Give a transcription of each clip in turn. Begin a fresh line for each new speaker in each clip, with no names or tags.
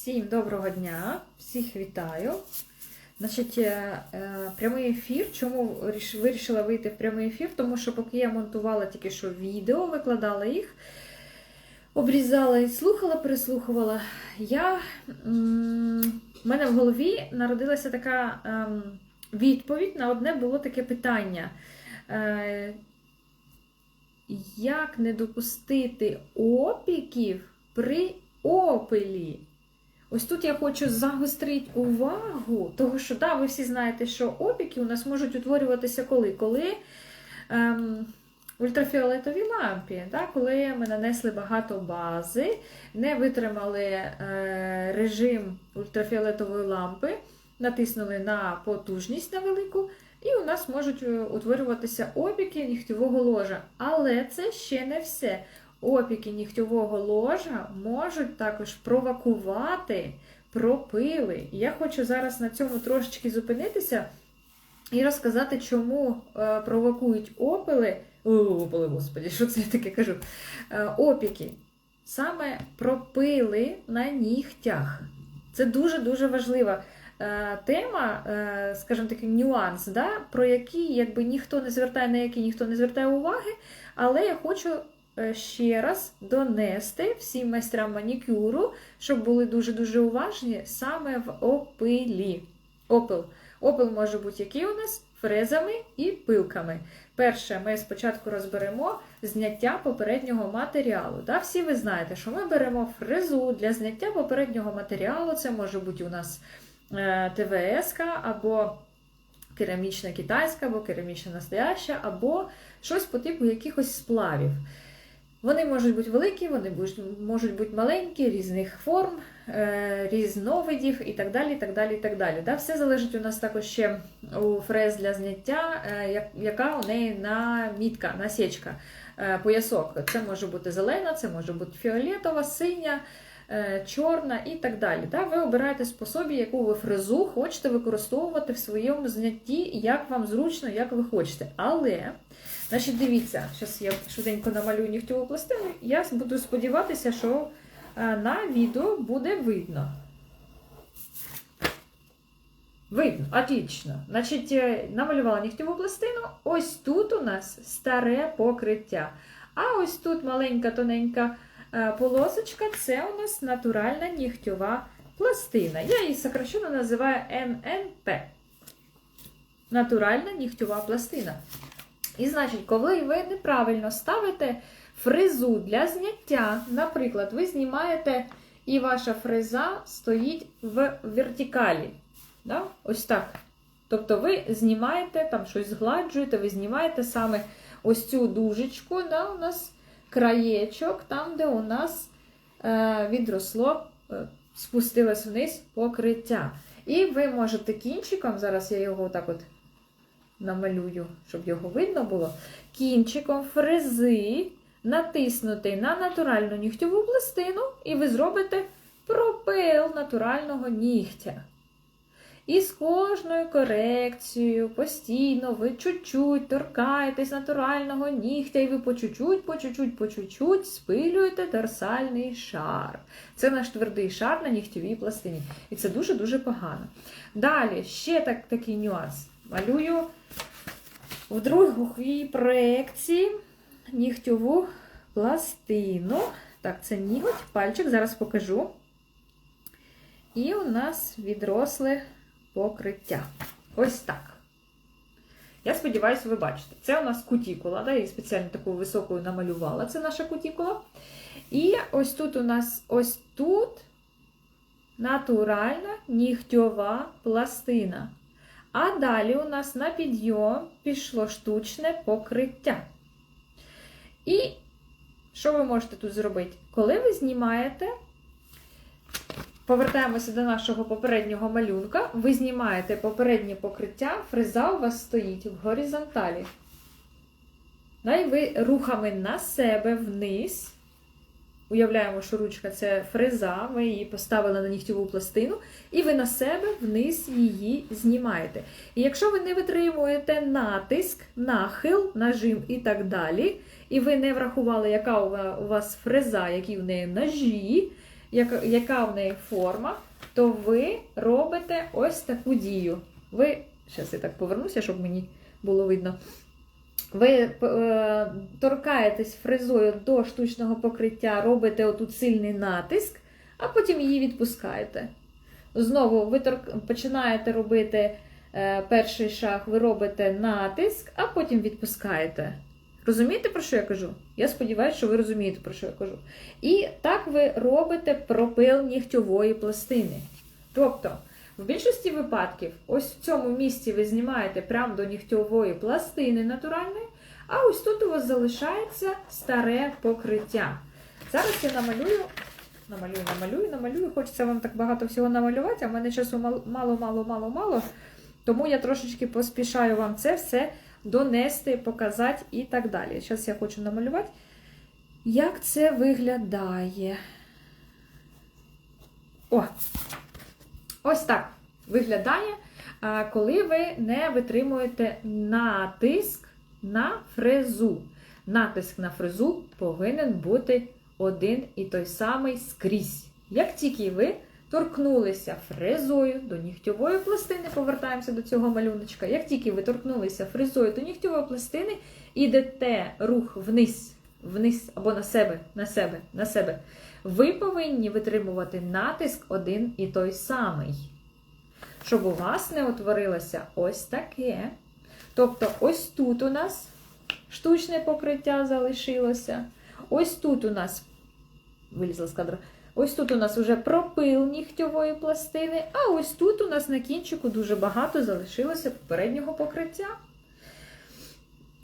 Всім доброго дня, всіх вітаю. Значить, е, е, прямий ефір. Чому вирішила вийти в прямий ефір? Тому що поки я монтувала тільки що відео, викладала їх, обрізала і слухала, переслухувала, я, в мене в голові народилася така ем, відповідь на одне було таке питання. Е, Як не допустити опіків при опелі? Ось тут я хочу загострити увагу, тому що да, ви всі знаєте, що опіки у нас можуть утворюватися коли? Коли ем, ультрафіолетовій лампі, да, коли ми нанесли багато бази, не витримали е, режим ультрафіолетової лампи, натиснули на потужність на велику, і у нас можуть е, утворюватися опіки нігтєвого ложа. Але це ще не все. Опіки нігтєвого ложа можуть також провокувати пропили. Я хочу зараз на цьому трошечки зупинитися і розказати, чому е, провокують опили. Опили, господі, що це я таке кажу? Е, опіки. Саме пропили на нігтях. Це дуже-дуже важлива е, тема, скажімо такий нюанс, да, про який якби ніхто не звертає, на який ніхто не звертає уваги, але я хочу ще раз донести всім майстрам манікюру, щоб були дуже-дуже уважні саме в опилі. Опил. Опил може бути який у нас? Фрезами і пилками. Перше, ми спочатку розберемо зняття попереднього матеріалу. Да? Всі ви знаєте, що ми беремо фрезу для зняття попереднього матеріалу. Це може бути у нас е, ТВС або керамічна китайська, або керамічна настояща, або щось по типу якихось сплавів. Вони можуть бути великі, вони можуть бути маленькі, різних форм, е, різновидів і так далі. так далі, так далі. далі. Все залежить у нас також ще у фрез для зняття, е, яка у неї намітка, насічка, е, поясок. Це може бути зелена, це може бути фіолетова, синя, чорна і так далі. Да? Ви обираєте способі, яку ви фрезу хочете використовувати в своєму знятті, як вам зручно, як ви хочете. Але, значить, дивіться, зараз я швиденько намалюю нігтєву пластину. Я буду сподіватися, що е, на відео буде видно. Видно, отлично. Значить, е, намалювала нігтєву пластину. Ось тут у нас старе покриття. А ось тут маленька тоненька е, полосочка це у нас натуральна нігтєва пластина. Я її сокращено називаю ННП. Натуральна нігтєва пластина. І значить, коли ви неправильно ставите фрезу для зняття, наприклад, ви знімаєте і ваша фреза стоїть в вертикалі. Да? Ось так. Тобто ви знімаєте, там щось згладжуєте, ви знімаєте саме ось цю дужечку, да, у нас краєчок, там, де у нас е, відросло, е, спустилось вниз покриття. І ви можете кінчиком, зараз я його так от намалюю, щоб його видно було, кінчиком фрези натиснути на натуральну нігтєву пластину, і ви зробите пропил натурального нігтя. І з кожною корекцією постійно ви чуть-чуть торкаєтесь натурального нігтя, і ви по чуть-чуть, по чуть-чуть, по чуть-чуть спилюєте торсальний шар. Це наш твердий шар на нігтєвій пластині. І це дуже-дуже погано. Далі, ще так, такий нюанс. Малюю в другій проекції нігтєву пластину. Так, це ніготь, пальчик, зараз покажу. І у нас відросли покриття. Ось так. Я сподіваюся, ви бачите. Це у нас кутікула, да, я її спеціально такою високою намалювала. Це наша кутікула. І ось тут у нас ось тут натуральна нігтьова пластина. А далі у нас на підйом пішло штучне покриття. І що ви можете тут зробити? Коли ви знімаєте, повертаємося до нашого попереднього малюнка, ви знімаєте попереднє покриття, фреза у вас стоїть в горизонталі. І ви рухами на себе вниз. Уявляємо, що ручка це фреза, ви її поставили на нігтєву пластину, і ви на себе вниз її знімаєте. І якщо ви не витримуєте натиск, нахил, нажим і так далі, і ви не врахували, яка у вас фреза, які в неї ножі, яка, в неї форма, то ви робите ось таку дію. Ви, зараз я так повернуся, щоб мені було видно. Ви е, торкаєтесь фрезою до штучного покриття, робите отут сильний натиск, а потім її відпускаєте. Знову ви торк... починаєте робити е, перший шаг, ви робите натиск, а потім відпускаєте. Розумієте, про що я кажу? Я сподіваюся, що ви розумієте, про що я кажу. І так ви робите пропил нігтьової пластини. Тобто, в більшості випадків, ось в цьому місці ви знімаєте прямо до нігтьової пластини натуральної, а ось тут у вас залишається старе покриття. Зараз я намалюю, намалюю, намалюю, намалюю. Хочеться вам так багато всього намалювати, а в мене часу мало, мало, мало, мало, мало. Тому я трошечки поспішаю вам це все донести, показати і так далі. Зараз я хочу намалювати, як це виглядає. О! Ось так виглядає, коли ви не витримуєте натиск на фрезу. Натиск на фрезу повинен бути один і той самий скрізь. Як тільки ви торкнулися фрезою до нігтьової пластини, повертаємося до цього малюночка. Як тільки ви торкнулися фрезою до нігтьової пластини, ідете рух вниз, вниз або на себе, на себе, на себе. Ви повинні витримувати натиск один і той самий. Щоб у вас не утворилося ось таке. Тобто, ось тут у нас штучне покриття залишилося. Ось тут у нас вилізла з кадра. Ось тут у нас вже пропил нігтьової пластини, а ось тут у нас на кінчику дуже багато залишилося попереднього покриття.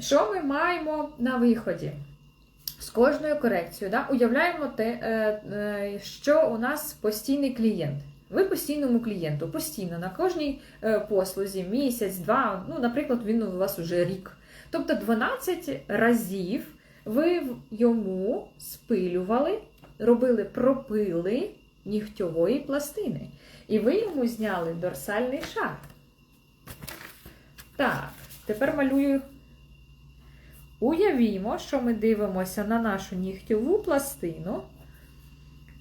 Що ми маємо на виході? З кожною корекцією. Да? Уявляємо те, е, е, що у нас постійний клієнт. Ви постійному клієнту, постійно на кожній е, послузі, місяць, два, ну, наприклад, він у вас уже рік. Тобто 12 разів ви йому спилювали, робили пропили нігтьової пластини. І ви йому зняли дорсальний шар. Так, тепер малюю. Уявімо, що ми дивимося на нашу нігтьову пластину.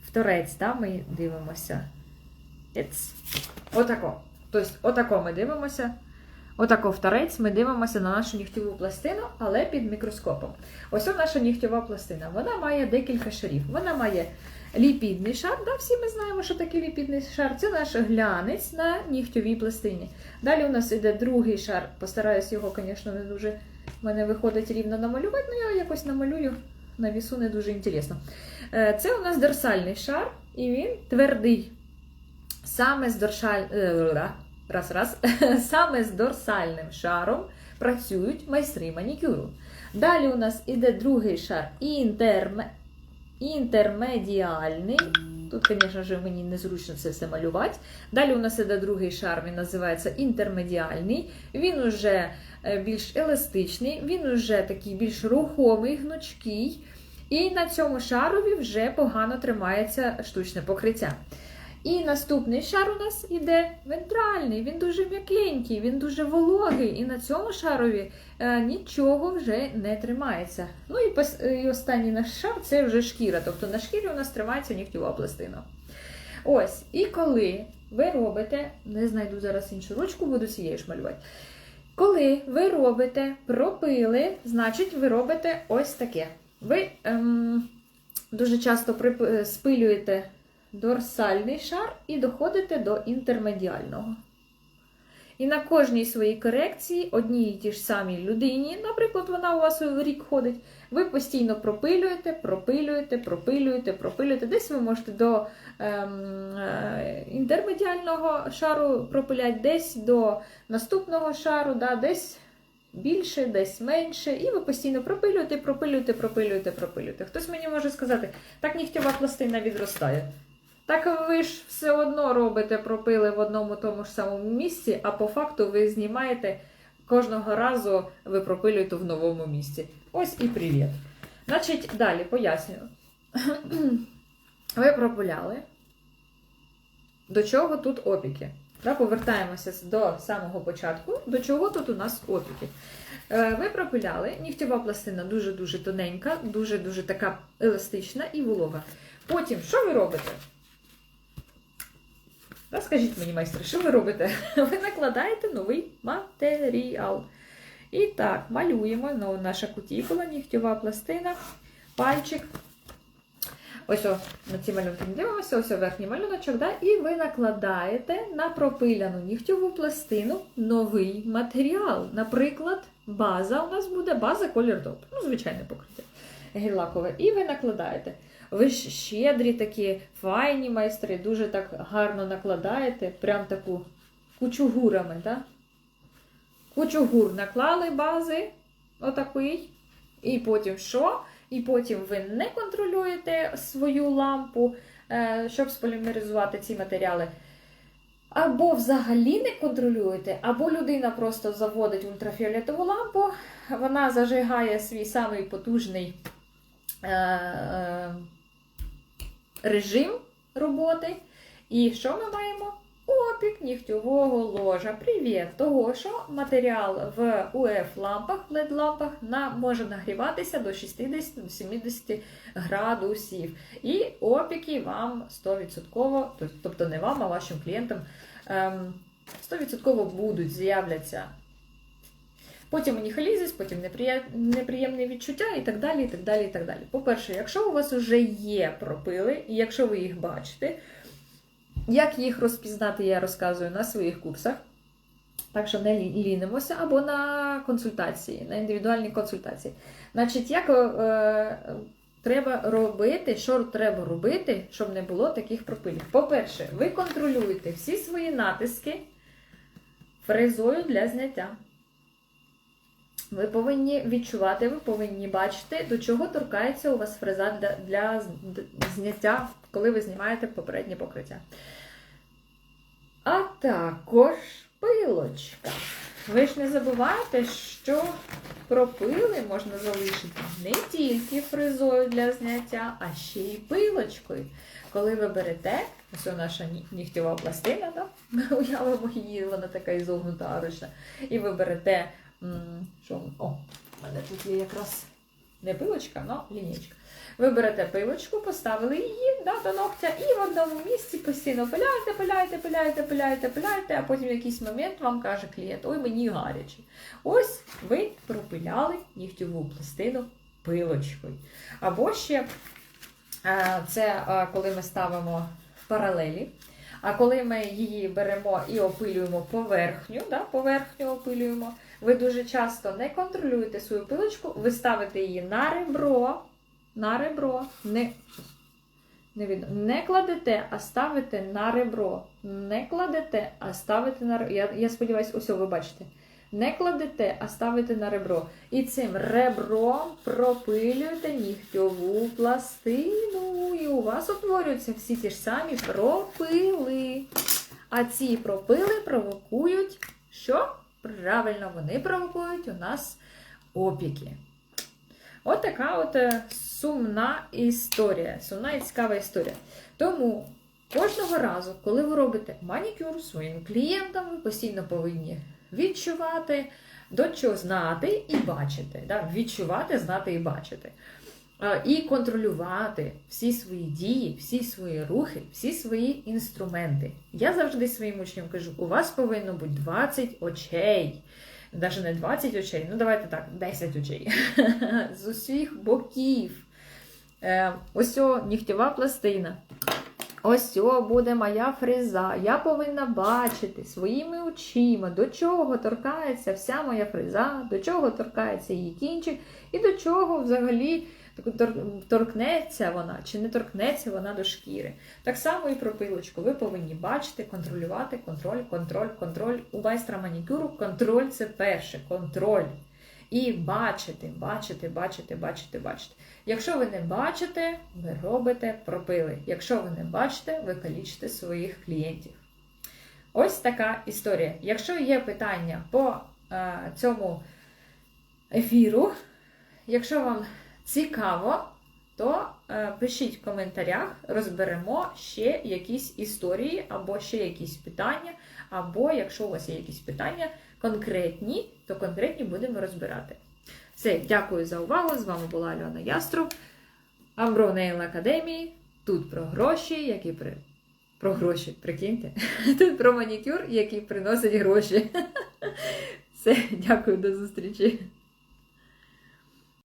В торець, да, ми дивимося. It's. Отако. Тобто, отако ми дивимося. Отако в торець ми дивимося на нашу нігтьову пластину, але під мікроскопом. Ось наша нігтьова пластина. Вона має декілька шарів. Вона має ліпідний шар. Да, всі ми знаємо, що таке ліпідний шар. Це наш глянець на нігтьовій пластині. Далі у нас іде другий шар. Постараюсь його, звісно, не дуже в мене виходить рівно намалювати, але я якось намалюю на вісу не дуже інтересно. Е, Це у нас дорсальний шар, і він твердий. Саме з доршаль... е, раз, раз. Саме з дорсальним шаром працюють майстри манікюру. Далі у нас іде другий шар інтерме... інтермедіальний. Тут, звісно ж, мені незручно це все малювати. Далі у нас іде другий шар, він називається інтермедіальний. Він уже е, більш еластичний, він уже такий більш рухомий, гнучкий. І на цьому шарові вже погано тримається штучне покриття. І наступний шар у нас іде вентральний, він дуже м'якенький, він дуже вологий, і на цьому шарові е, нічого вже не тримається. Ну і, останній наш шар це вже шкіра. Тобто на шкірі у нас тримається нігтєва пластина. Ось, і коли ви робите, не знайду зараз іншу ручку, буду цією ж малювати. Коли ви робите пропили, значить ви робите ось таке. Ви ем, дуже часто спилюєте дорсальний шар і доходите до інтермедіального. І на кожній своїй корекції, одній і ті ж самій людині, наприклад, вона у вас в рік ходить, ви постійно пропилюєте, пропилюєте, пропилюєте, пропилюєте. Десь ви можете до ем, е, інтермедіального шару пропиляти, десь до наступного шару, да, десь більше, десь менше. І ви постійно пропилюєте, пропилюєте, пропилюєте, пропилюєте. Хтось мені може сказати, так нігтєва пластина відростає. Так ви ж все одно робите пропили в одному тому ж самому місці, а по факту ви знімаєте кожного разу, ви пропилюєте в новому місці. Ось і привіт. Значить, далі пояснюю. Ви пропиляли. До чого тут опіки? Да, повертаємося до самого початку. До чого тут у нас опіки? Е, Ви пропиляли, нігтєва пластина дуже-дуже тоненька, дуже-дуже така еластична і волога. Потім, що ви робите? Да, скажіть мені, майстри, що ви робите? Ви накладаєте новий матеріал. І так, малюємо ну, наша кутікула, нігтєва пластина, пальчик. Ось о, на ці малюнки не дивимося, ось о верхній малюночок, да? і ви накладаєте на пропиляну нігтєву пластину новий матеріал. Наприклад, база у нас буде база колір доп. Ну, звичайне покриття гель-лакове. І ви накладаєте. Ви ж щедрі такі, файні майстри, дуже так гарно накладаєте, прям таку кучугурами, да? Кучугур наклали бази, отакий. І потім що? І потім ви не контролюєте свою лампу, е, щоб сполімеризувати ці матеріали. Або взагалі не контролюєте, або людина просто заводить ультрафіолетову лампу, вона зажигає свій самий потужний режим роботи. І що ми маємо? Опік нігтєвого ложа. Привіт! Того, що матеріал в УФ-лампах, в LED-лампах може нагріватися до 60-70 градусів. І опіки вам 100%, тобто не вам, а вашим клієнтам, ем, 100% будуть з'являться. Потім аніхалізис, потім неприє- неприємні відчуття і так далі. і так далі, і так далі. По-перше, якщо у вас вже є пропили, і якщо ви їх бачите, як їх розпізнати, я розказую на своїх курсах. Так що не лі- лінимося або на консультації, на індивідуальні консультації. Значить, як е, треба робити, що треба робити, щоб не було таких пропилів? По-перше, ви контролюєте всі свої натиски фрезою для зняття. Ви повинні відчувати, ви повинні бачити, до чого торкається у вас фреза для, для зняття, коли ви знімаєте попереднє покриття. А також пилочка. Ви ж не забувайте, що пропили можна залишити не тільки фрезою для зняття, а ще й пилочкою. Коли ви берете, ось наша нігтєва пластина, да? ми уявимо її, вона така ізогнута арочна, і ви берете Що? О, у мене тут є якраз не пилочка, але лінійка. Ви берете пилочку, поставили її да, до ногтя і в одному місці постійно пиляєте, пиляєте, пиляєте, пиляєте, пиляєте, а потім в якийсь момент вам каже клієнт, ой, мені гаряче. Ось ви пропиляли нігтєву пластину пилочкою. Або ще е, це е, коли ми ставимо в паралелі. А коли ми її беремо і опилюємо поверхню, да, поверхню опилюємо, ви дуже часто не контролюєте свою пилочку, ви ставите її на ребро, на ребро, не, не, видно, не кладете, а ставите на ребро. Не кладете, а ставите на ребро. Я, я сподіваюся, ось ви бачите. Не кладете, а ставите на ребро. І цим ребром пропилюєте нігтьову пластину. І у вас утворюються всі ті ж самі пропили. А ці пропили провокують що? Правильно, вони провокують у нас опіки. От така от е, сумна історія, сумна і цікава історія. Тому кожного разу, коли ви робите манікюр своїм клієнтам, ви постійно повинні відчувати, до чого знати і бачити. Да? Відчувати, знати і бачити. Е, І контролювати всі свої дії, всі свої рухи, всі свої інструменти. Я завжди своїм учням кажу: у вас повинно бути 20 очей. Навіть не 20 очей, ну давайте так, 10 очей. З усіх боків. Е, Ось о, нігтєва пластина. Ось о, буде моя фреза. Я повинна бачити своїми очима, до чого торкається вся моя фреза, до чого торкається її кінчик, і до чого взагалі торкнеться вона, чи не торкнеться вона до шкіри. Так само і про пилочку. Ви повинні бачити, контролювати, контроль, контроль, контроль. У майстра манікюру контроль це перше, контроль. І бачити, бачити, бачити, бачити, бачити. Якщо ви не бачите, ви робите пропили. Якщо ви не бачите, ви калічите своїх клієнтів. Ось така історія. Якщо є питання по е, цьому ефіру, якщо вам цікаво, то е, пишіть в коментарях, розберемо ще якісь історії, або ще якісь питання, або якщо у вас є якісь питання конкретні, то конкретні будемо розбирати. Все, дякую за увагу. З вами була Альона Яструб, Амбро Нейл Академії. Тут про гроші, які при... про гроші. Прикиньте. Тут про манікюр, який приносить гроші. Все, дякую, до зустрічі.